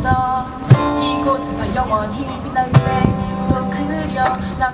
믿어 이곳에서 영원히 빛나게 또 그려 나